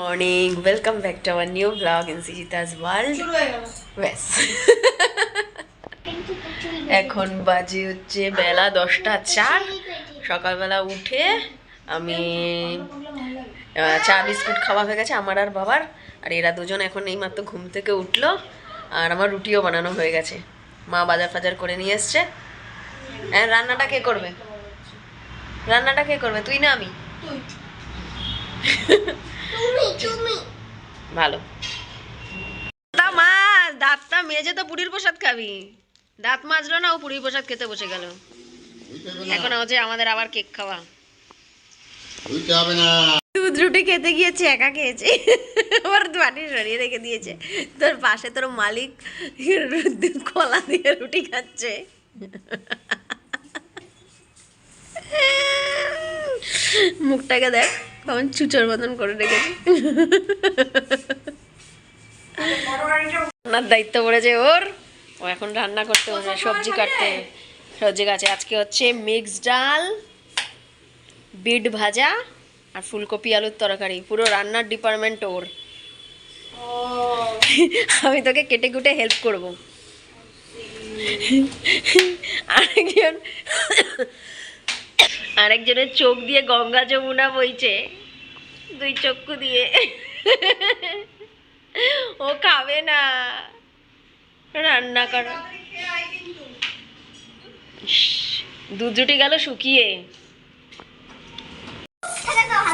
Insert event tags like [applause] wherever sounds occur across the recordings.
Morning welcome back to our new blog in সিজিতাস world ব্যাস এখন বাজে হচ্ছে বেলা দশটা চার। সকালবেলা উঠে আমি চা, বিস্কুট খাওয়া হয়ে গেছে আমার আর বাবার। আর এরা দুজন এখন এই মাত্র ঘুম থেকে উঠল আর আমার রুটিও বানানো হয়ে গেছে। মা বাজার ফাজার করে নিয়ে এসছে। হ্যাঁ রান্নাটা কে করবে? রান্নাটা কে করবে? তুই না আমি? ভালো। দাঁতটা মেজে তো পুরীর প্রসাদ খাবি। দাঁত মাজলো না, ও পুরীর প্রসাদ খেতে বসে গেল। এখন হচ্ছে আমাদের আবার কেক খাওয়া। দুধ রুটি খেতে গিয়েছে, একা খেয়েছে। ওর বাটি সরিয়ে রেখে দিয়েছে। তোর পাশে তোর মালিক কলা দিয়ে রুটি খাচ্ছে। মুখটাকে দেখ। কেমন চুচোর মতন করে রেখেছে রান্নার দায়িত্ব পড়েছে ওর। ও এখন রান্না করতে বসে, সবজি কাটতে। সবজি গাছে আজকে হচ্ছে মিক্স ডাল, বিট ভাজা আর ফুলকপি আলুর তরকারি। পুরো রান্নার ডিপার্টমেন্ট ওর। আমি তোকে কেটে কুটে হেল্প করব। আরেকজন আরেকজনের চোখ দিয়ে গঙ্গা যমুনা বইছে দুই চক্ষু দিয়ে। ও খাবে না। রান্না করা। দুধ রুটি গেল শুকিয়ে।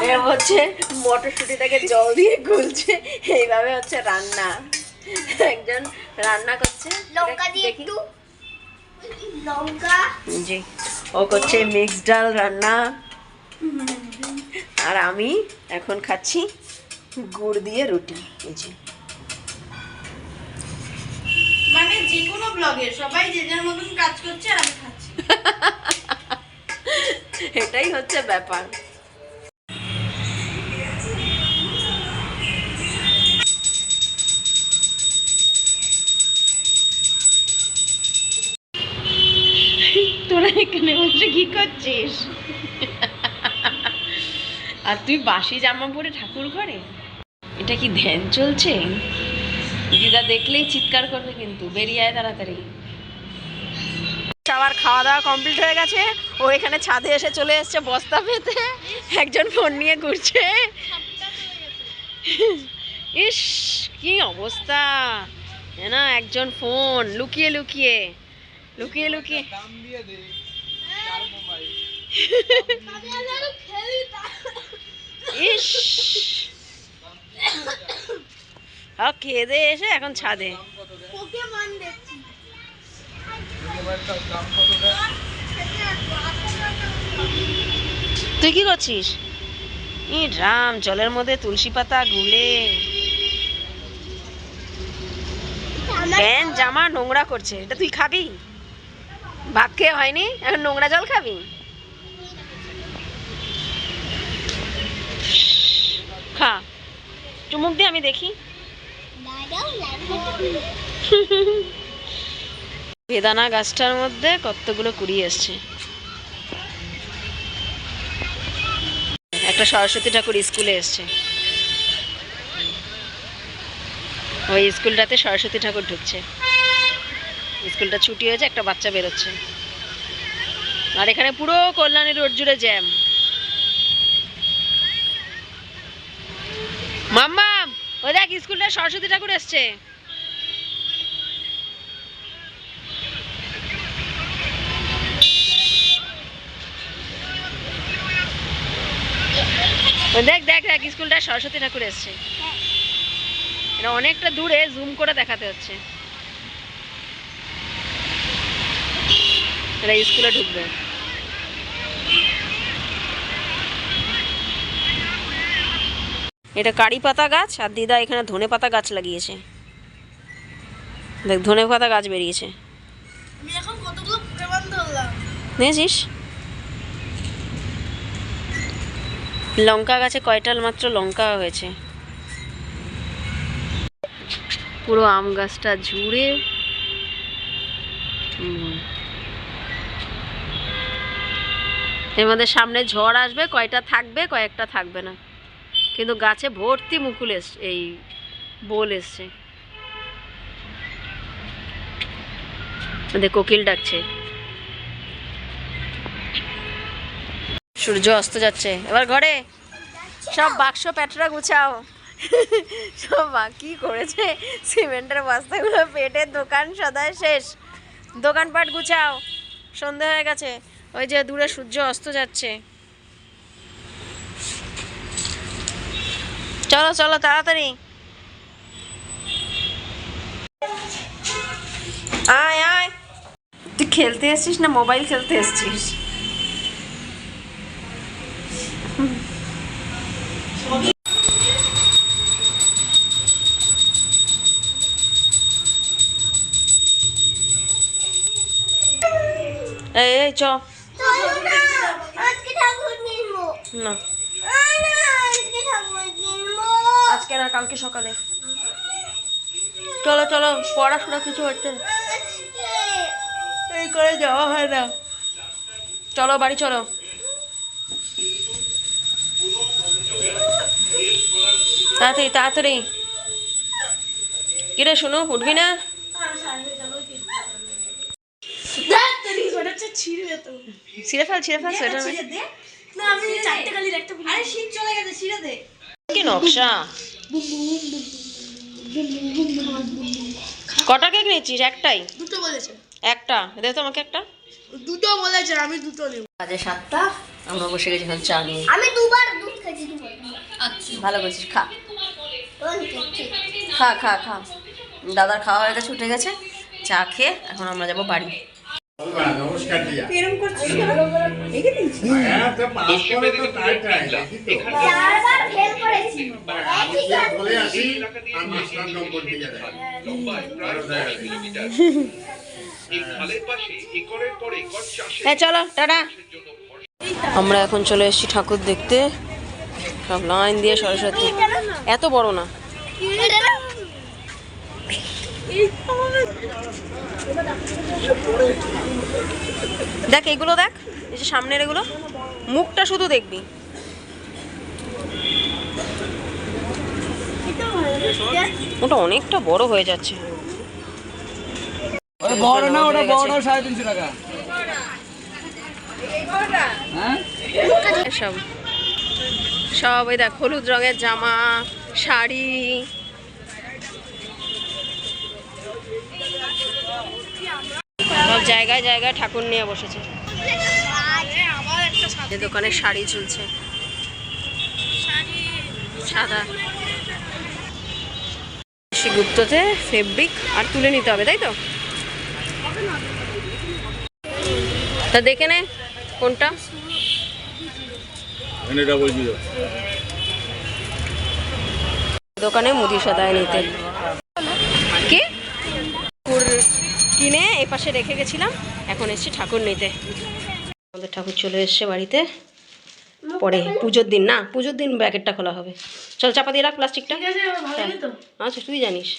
এ হচ্ছে মটরশুটিটাকে জল দিয়ে গুলছে এইভাবে হচ্ছে রান্না। একজন রান্না করছে। লঙ্কা দিয়ে একটু। লঙ্কা? জি। ও করছে মিক্স ডাল রান্না। আর আমি এখন খাচ্ছি গুড় দিয়ে রুটি এই যে। মানে যে কোনো ব্লগে সবাই যে যার মতন কাজ করছে আর আমি খাচ্ছি। [laughs] এটাই হচ্ছে ব্যাপার। এখানে বসে কি করছিস? আর তুই বাসি জামা পরে ঠাকুর ঘরে? এটা কি ধ্যান চলছে? দিদা দেখলেই চিৎকার করবে কিন্তু বেরিয়ে আয় তাড়াতাড়ি। সবার খাওয়া দাওয়া কমপ্লিট হয়ে গেছে। ও এখানে ছাদে এসে চলে এসেছে বস্তা পেতে। একজন ফোন নিয়ে ঘুরছে। ইস কি অবস্থা? না একজন ফোন লুকিয়ে লুকিয়ে। লুকিয়ে লুকিয়ে। খেয়ে এসে এখন ছাদে। তুই কি করছিস? ই রাম, জলের মধ্যে তুলসী পাতা গুলে। জামা, নোংরা করছে। এটা তুই খাবি? ভাত খেয়ে হয়নি? এখন নোংরা জল খাবি? খা। চুমুক দিয়ে আমি দেখি। বেদানা গাছটার মধ্যে কতগুলো কুড়ি এসছে। একটা সরস্বতী ঠাকুর স্কুলে এসছে। ওই স্কুলটাতে সরস্বতী ঠাকুর ঢুকছে। স্কুলটা ছুটি হয়েছে, একটা বাচ্চা বেরোচ্ছে। আর এখানে পুরো কল্যাণী রোড জুড়ে জ্যাম মাম্মাম ওই দেখ, স্কুলটা সরস্বতী ঠাকুর এসছে। দেখ দেখ দেখ, স্কুলটা সরস্বতী ঠাকুর এসছে। এটা অনেকটা দূরে জুম করে দেখাতে হচ্ছে। এরা স্কুলে ঢুকবে। এটা কারি পাতা গাছ আর দিদা এখানে ধনে পাতা গাছ লাগিয়েছে। দেখ ধনে পাতা গাছ বেরিয়েছে। দেখেছিস? লঙ্কা গাছে কয়টাল মাত্র লঙ্কা হয়েছে? পুরো আম গাছটা জুড়ে। এর মধ্যে সামনে ঝড় আসবে কয়টা থাকবে কয়েকটা থাকবে না। কিন্তু গাছে ভর্তি মুকুল এসছে, এই বোল এসছে। কোকিল ডাকছে। সূর্য অস্ত যাচ্ছে। এবার ঘরে। সব বাক্স, প্যাটরা গুছাও। সব বাকি করেছে? সিমেন্টের বস্তাগুলো, পেটের দোকান সদায় শেষ। দোকানপাট গুছাও। সন্ধে হয়ে গেছে। ওই যে দূরে সূর্য অস্ত যাচ্ছে। চলো চলো তাড়াতাড়ি আয় আয় তুই খেলতে এসছিস না? মোবাইল খেলতে এসছিস এই এই চ। আজকে ঠাকুর কিনবো না না আজকে ঠাকুর কিনবো আজকে না কালকে সকালে। চলো চলো পড়াশোনা কিছু হচ্ছে। এই করে যাওয়া হয় না। চলো বাড়ি চলো। তাড়াতাড়ি তাড়াতাড়ি। কিরে শোনো উঠবি না? ছিঁড়ে ফেল ছিঁড়ে ফেল সোয়েটার আরে শীত চলে গেছে ছিঁড়ে দে। কি নকশা? কটা কেক নিচ্ছিস একটাই? দুটো বলেছে। একটা? দে তো আমাকে একটা। দুটো বলেছে আমি দুটো নেব। বাজে সাতটা আমরা বসে গেছি এখন চা নিয়ে। আমি দুবার দুধ খেয়েছি দুবার। ভালো করছিস খা। খা খা খা। দাদার খাওয়া হয়ে গেছে উঠে গেছে। চা খেয়ে এখন আমরা যাব বাড়ি। নমস্কার দিয়া এরকম করছিস ফেল করেছি বলে আসি আর মাস্টার নম্বর দিয়ে দেয় হ্যাঁ চলো টাটা আমরা এখন চলে এসেছি ঠাকুর দেখতে। সব লাইন দিয়ে সরস্বতী। এত বড় না। দেখ এগুলো দেখ এই যে সামনের এগুলো। মুখটা শুধু দেখবি। ওটা অনেকটা বড় হয়ে যাচ্ছে। বড় না ওটা বড় সাড়ে তিনশো টাকা। হ্যাঁ? সব সব ওই দেখ হলুদ রঙের জামা শাড়ি। সব জায়গায় জায়গায় ঠাকুর নিয়ে বসেছে। দোকানে শাড়ি চলছে সাদা। গুপ্ততে ফেব্রিক আর তুলে নিতে হবে তাই তো? তা দেখে নে কোনটা। দোকানে মুদি সদায় নিতে। কি? কিনে এ পাশে রেখে গেছিলাম এখন এসছি ঠাকুর নিতে। আমাদের ঠাকুর চলে এসছে বাড়িতে। পরে পুজোর দিন না? পুজোর দিন ব্যাকেটটা খোলা হবে। চল চাপা দিয়ে রাখ প্লাস্টিকটা হ্যাঁ। আচ্ছা তুই জানিস।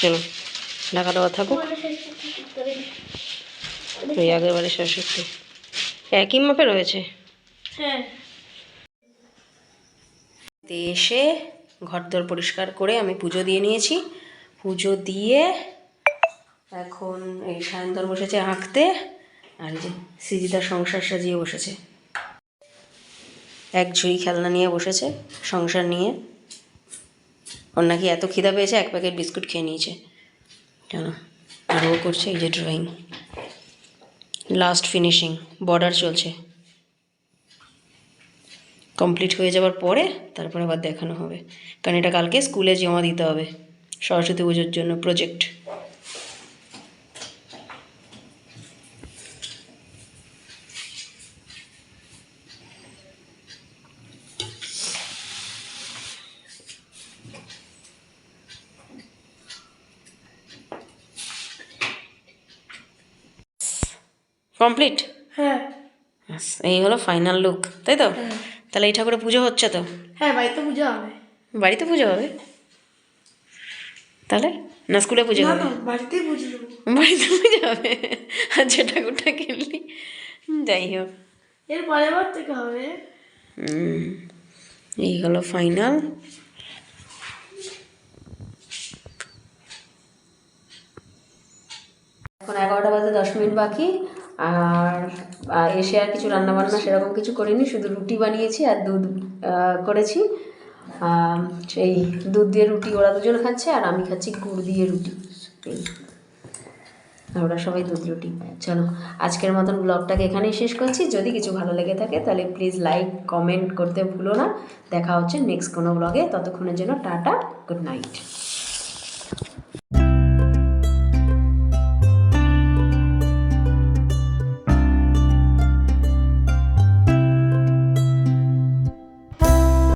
চলো ঢাকা দেওয়া থাকুক। ওই আগের বারে সরস্বতী একই মাপে রয়েছে? হ্যাঁ। এসে ঘরদোর পরিষ্কার করে আমি পুজো দিয়ে নিয়েছি। পুজো দিয়ে এখন এই সায়ন্তর বসেছে আঁকতে আর যে সিজিদা সংসার সাজিয়ে বসেছে। এক ঝুড়ি খেলনা নিয়ে বসেছে, সংসার নিয়ে। ওর নাকি এত খিদা পেয়েছে, এক প্যাকেট বিস্কুট খেয়ে নিয়েছে। কেন? আর ও করছে এই যে ড্রয়িং লাস্ট ফিনিশিং বর্ডার চলছে। কমপ্লিট হয়ে যাওয়ার পরে তারপর আবার দেখানো হবে। কারণ এটা কালকে স্কুলে জমা দিতে হবে। সরস্বতী পুজোর জন্য প্রজেক্ট কমপ্লিট? হ্যাঁ। এই হলো ফাইনাল লুক তাই তো? তাহলে এই ঠাকুরের পুজো হচ্ছে তো? হ্যাঁ বাড়িতে পুজো হবে। বাড়িতে পুজো হবে? তাহলে? না স্কুলে পুজো হবে? বাড়িতেই পুজো বাড়িতে পুজো হবে? আচ্ছা ঠাকুরটা কিনলি? যাই হোক। এর পরের বার থেকে হবে। এই হলো ফাইনাল এখন এগারোটা বাজে দশ মিনিট বাকি। আর এসে আর কিছু রান্না বান্না সেরকম কিছু করিনি, শুধু রুটি বানিয়েছি আর দুধ করেছি। সেই দুধ দিয়ে রুটি ওরা দুজন খাচ্ছে আর আমি খাচ্ছি গুড় দিয়ে রুটি। আর ওরা সবাই দুধ রুটি। চলো, আজকের মতন ব্লগটাকে এখানেই শেষ করছি। যদি কিছু ভালো লেগে থাকে তাহলে প্লিজ লাইক, কমেন্ট করতে ভুলো না। দেখা হচ্ছে নেক্সট কোনো ব্লগে। ততক্ষণের জন্য টাটা, গুড নাইট।